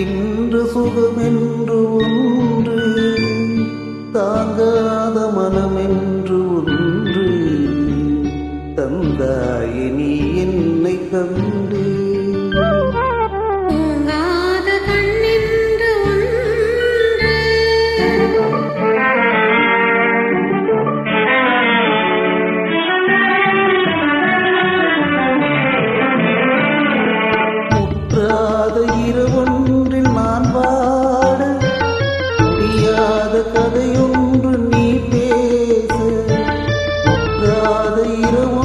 இன்று சுகமென்று ஒன்று தாங்காத மனமென்று ஒன்று. தந்தாயினி என்னை கண்டு Hallelujah.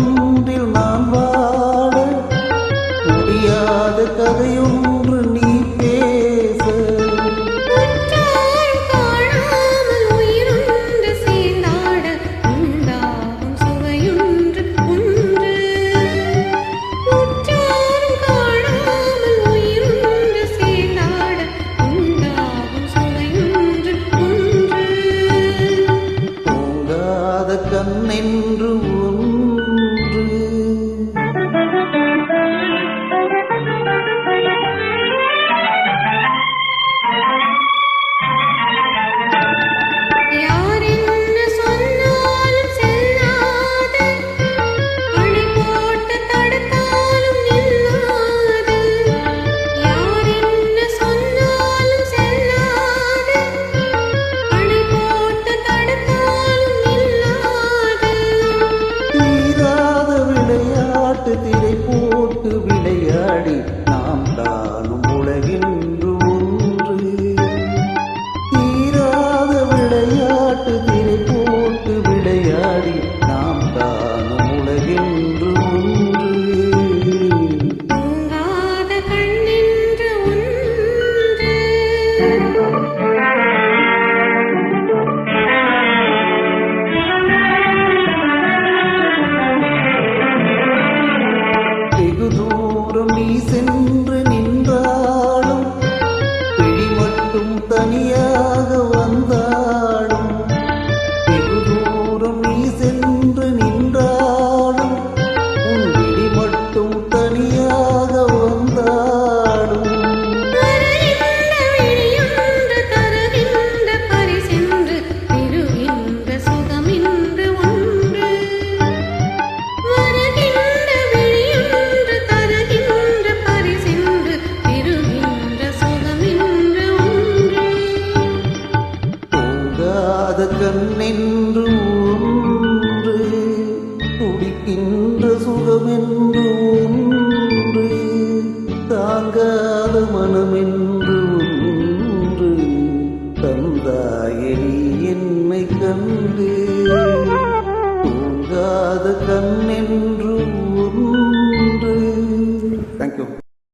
in தூங்காத மனமென்று ஒன்று தந்தாயே என்னை கண்டு. தூங்காத கண்ணென்று